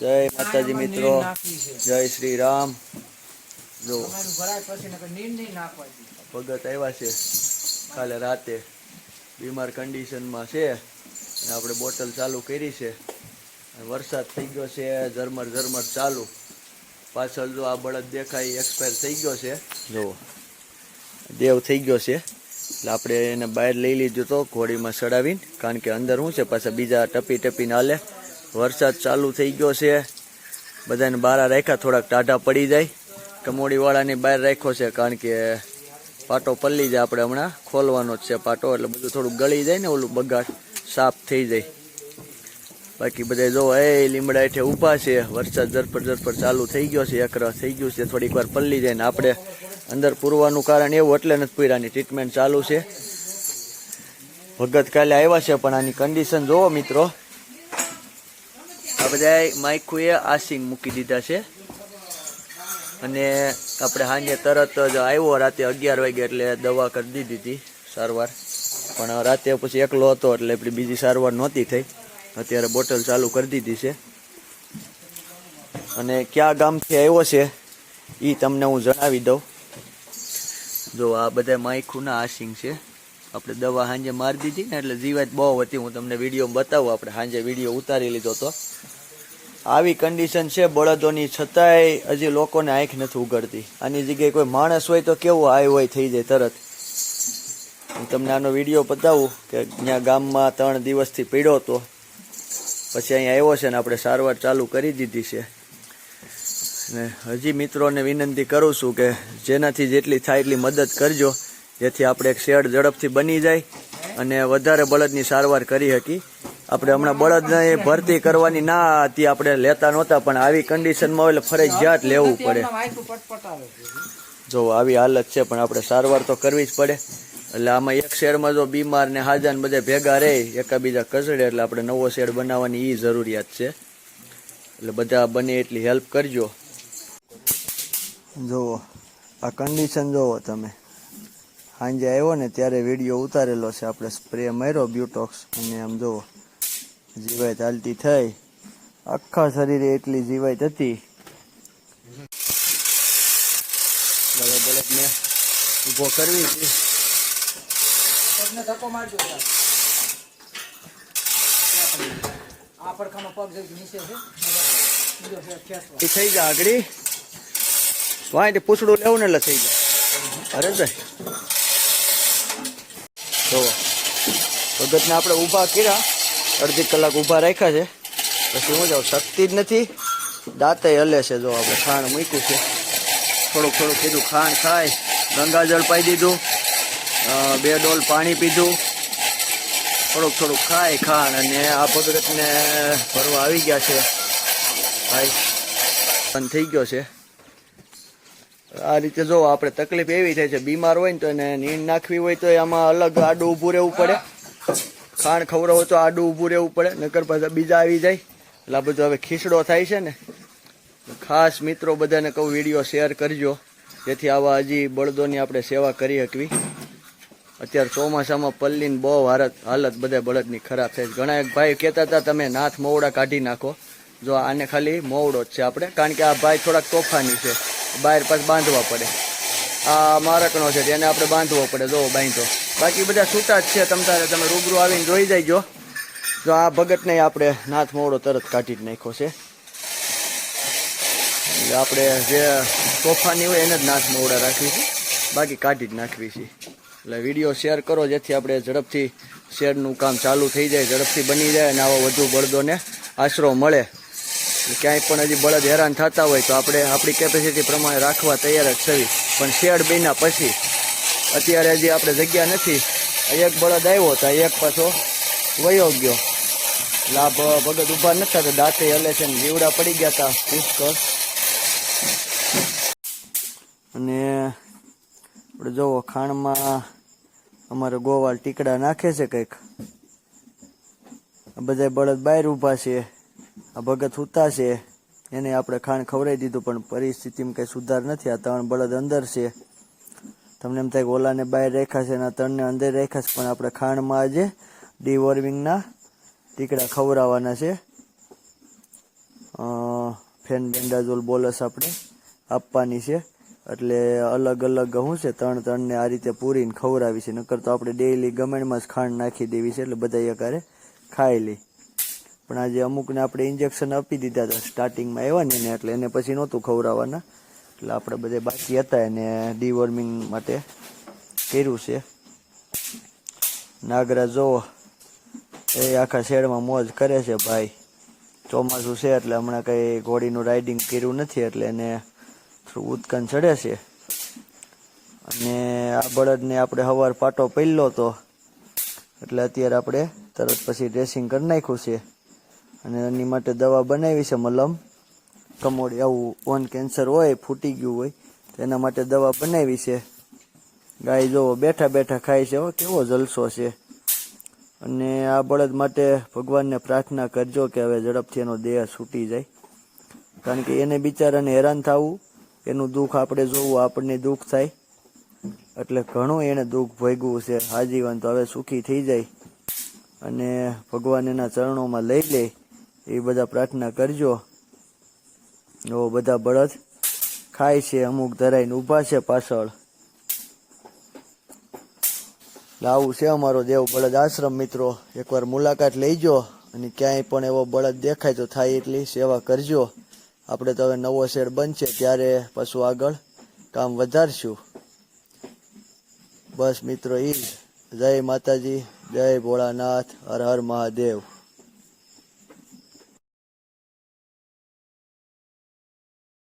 જય માતાજી મિત્રો, જય શ્રી રામ જો. ભગત આવ્યા છે કાલે રાતે. બીમાર કન્ડિશનમાં છે અને આપણે બોટલ ચાલુ કરી છે. વરસાદ થઈ ગયો છે, ઝરમર ઝરમર ચાલુ. પાછળ જો આ બળદ દેખાય એક્સપાયર થઈ ગયો છે. જુઓ દેવ થઈ ગયો છે. એટલે આપણે એને બહાર લઈ લીધું તો ઘોડીમાં ચડાવીને, કારણ કે અંદર શું છે, પાછા બીજા ટપી ટપીને હાલે. વરસાદ ચાલુ થઈ ગયો છે. બધાને બહાર રાખ્યા, થોડાક ટાઢા પડી જાય. કમોડીવાળાની બહાર રાખ્યો છે, કારણ કે પાટો પલ્લી જાય આપણે હમણાં. ખોલવાનો જ છે પાટો, એટલે બધું થોડું ગળી જાય ને ઓલું બગાડ સાફ થઈ જાય. બાકી બધા જો, એ લીમડા હેઠે ઊભા છે. વરસાદ ઝરપર ઝરપર ચાલુ થઈ ગયો છે, એકર થઈ ગયું છે, થોડીક વાર પલ્લી જાય ને આપણે અંદર પૂરવાનું કારણ એવું એટલે નથી પૂરાની ટ્રીટમેન્ટ ચાલુ છે. ભગત કાલે આવ્યા છે, પણ આની કન્ડિશન જોવો મિત્રો. આ બધા માઇકુએ આસિંગ મૂકી દીધા છે. અને આપણે સાંજે તરત જ આવ્યો, રાતે અગિયાર વાગે એટલે દવા કરી દીધી હતી સારવાર. પણ રાતે પછી એકલો હતો એટલે આપણી બીજી સારવાર નહોતી થઈ. અત્યારે બોટલ ચાલુ કરી દીધી છે. અને કયા ગામથી આવ્યો છે એ તમને હું જણાવી દઉં. જો આ બધા માઇકુના આસિંગ છે. આપણે દવા સાંજે મારી દીધી ને એટલે જીવાત બહુ હતી. હું તમને વીડિયો બતાવું. આપણે સાંજે વીડિયો ઉતારી લીધો તો આવી કન્ડિશન છે, બળદોની છતાંય હજી લોકોને આંખ નથી ઉગડતી. આની જગ્યાએ કોઈ માણસ હોય તો કેવું આય હોય થઈ જાય તરત. હું તમને આનો વીડિયો બતાવું કે ત્યાં ગામમાં ત્રણ દિવસથી પીડ્યો હતો. પછી અહીંયા આવ્યો છે ને આપણે સારવાર ચાલુ કરી દીધી છે. ને હજી મિત્રોને વિનંતી કરું છું કે જેનાથી જેટલી થાય એટલી મદદ કરજો. જેથી આપણે એક શેડ ઝડપથી બની જાય અને વધારે બળદની સારવાર કરી શકી આપણે હમણાં બળદને ભરતી કરવાની ના હતી, આપણે લેતા નહોતા, પણ આવી કન્ડિશનમાં એટલે ફરજિયાત લેવું પડે. જો, આવી હાલત છે, પણ આપણે સારવાર તો કરવી જ પડે. એટલે આમાં એક શેરમાં જો બીમાર ને હાજા ને બધા ભેગા રહે એકાબીજા કસડે, એટલે આપણે નવો શેડ બનાવવાની એ જરૂરિયાત છે. એટલે બધા બને એટલી હેલ્પ કરજો. જુઓ આ કન્ડિશન જુઓ તમે. સાંજે આવ્યો ને ત્યારે વીડિયો ઉતારેલો છે, આપણે સ્પ્રે માર્યો બ્યુટોક્સ અને આમ જુઓ જીવાત ચાલતી થઈ. આખા શરીરે એટલી જીવાય થતી ઊભો બળદને ઊભો કરવી હતી પગને ધક્કો મારજો. આ પગ જઈ નીચે છે. એ થઈ જાય આગળ. વાંચી પૂછડું લેવું ને એટલે થઈ જાય અરે ભાઈ. જોવો. ભગતને આપણે ઊભા કર્યા. અડધી કલાક ઊભા રાખ્યા છે. પછી હું જાઉં, શક્તિ જ નથી. દાંતે હલે છે જો આપણે ખાણ મૂક્યું છે. થોડુંક થોડુંક કીધું ખાણ ખાય. ગંગાજળ પાઈ દીધું. બે ડોલ પાણી પીધું. થોડુંક થોડુંક ખાય ખાણ અને આ ભગતને ભરવા આવી ગયા છે. ભાઈ પણ થઈ ગયો છે. આ રીતે જો આપણે તકલીફ એવી થાય છે, બીમાર હોય ને તો એને નીંદ નાખવી હોય તો આમાં અલગ આડું ઊભું રહેવું પડે. ખાણ ખવડાવો તો આડું ઊભું રહેવું પડે, નકર પાછા બીજા આવી જાય. એટલે આ બધું હવે ખીચડો થાય છે ને. ખાસ મિત્રો બધાને કહું, વીડિયો શેર કરજો. જેથી આવા હજી બળદોની આપણે સેવા કરી શકવી. અત્યારે ચોમાસામાં પલ્લીની બહુ હાલત હાલત બધા બળદની ખરાબ થાય છે. ઘણા એક ભાઈ કહેતા હતા, તમે નાથ મોવડા કાઢી નાખો. જો આને ખાલી મોવડો જ છે આપણે. કારણ કે આ ભાઈ થોડાક તોફાની છે. બહાર પાસ બાંધવા પડે. આ મારકનો છે તેને આપણે બાંધવો પડે. જો બાંધો. બાકી બધા છૂટા જ છે, તમ તારે તમે રૂબરૂ આવીને જોઈ જાય જો આ ભગતને આપણે નાથ મોવડો તરત કાઢી જ નાખ્યો છે. આપણે જે તોફાની હોય એને જ નાથ મોવડા રાખવી છે. બાકી કાઢી જ નાખવી છે. એટલે વીડિયો શેર કરો જેથી આપણે ઝડપથી શેરનું કામ ચાલુ થઈ જાય, ઝડપથી બની જાય અને આવા વધુ બળદોને આશરો મળે. ક્યાંય પણ હજી બળદ હેરાન થતા હોય તો આપણે આપણી કેપેસિટી પ્રમાણે રાખવા તૈયાર જ થવી પણ શેડ બન્યા પછી અત્યારે હજી આપણે જગ્યા નથી. એક બળદ આવ્યો હતો એક પાછો વયો ગયો. લાભ ભગત ઊભા નથી થતા દાંતે હલે છે ને જીવડા પડી ગયા હતા પુષ્કળ. અને આપણે જોવો, ખાણમાં અમારે ગોવાળ ટીકડા નાખે છે કંઈક. આ બધા બળદ બહાર ઊભા છે. આ ભગત હુતા છે. એને આપણે ખાણ ખવડાવી દીધું, પણ પરિસ્થિતિમાં કંઈ સુધાર નથી. આ ત્રણ બળદ અંદર છે. તમને એમ થાય કે ઓલાને બહાર રાખ્યા છે અને ત્રણને અંદર રાખ્યા છે, પણ આપણે ખાંડમાં આજે ડીવોર્મિંગના ટીકડા ખવડાવવાના છે. ફેન બેન્ડાઝોલ બોલસ આપણે આપવાની છે. એટલે અલગ અલગ શું છે, ત્રણ ત્રણને આ રીતે પૂરીને ખવડાવી છે. નકર તો આપણે ડેઈલી ગમેણમાં જ ખાંડ નાખી દેવી છે, એટલે બધા એકારે ખાઈ લઈ પણ આજે અમુકને આપણે ઇન્જેક્શન આપી દીધા હતા સ્ટાર્ટિંગમાં આવ્યા ને એટલે એને પછી નહોતું ખવડાવવાના. એટલે આપણે બધે બાકી હતા એને ડીવોર્મિંગ માટે કર્યું છે. નાગરા જોવો એ આખા શેડમાં મોજ કરે છે ભાઈ. ચોમાસું છે એટલે હમણાં કંઈ ઘોડીનું રાઇડિંગ કર્યું નથી એટલે એને થોડું ઉત્કન ચડે છે. અને આ બળદને આપણે હવાર પાટો પહેલો તો એટલે અત્યારે આપણે તરત પછી ડ્રેસિંગ કરી નાખ્યું છે. અને એની માટે દવા બનાવી છે મલમ. કમોડી આવું ઓન કેન્સર હોય, ફૂટી ગયું હોય એના માટે દવા બનાવી છે. ગાય જોવો બેઠા બેઠા ખાય છે કેવો જલસો છે. અને આ બળદ માટે ભગવાનને પ્રાર્થના કરજો કે હવે ઝડપથી એનો દેહ છૂટી જાય. કારણ કે એને બિચારાને હેરાન થવું, એનું દુઃખ આપણે જોવું, આપણને દુઃખ થાય. એટલે ઘણું એને દુઃખ ભોગવું છે. આજીવન તો હવે સુખી થઈ જાય. અને ભગવાન એના ચરણોમાં લઈ લે, એ બધા પ્રાર્થના કરજો. એવો બધા બળદ? ખાય છે, અમુક ધરાઈને ઊભા છે પાછળ. લાવું છે અમારો દેવ બળદ આશ્રમ મિત્રો. એકવાર મુલાકાત લઈજો અને ક્યાંય પણ એવો બળદ દેખાય તો થાય એટલી સેવા કરજો. આપણે તો હવે નવો શેડ બનશે ત્યારે પાછું આગળ કામ વધારશું. બસ મિત્રો ઈ જય માતાજી, જય ભોળાનાથ, હર હર મહાદેવ.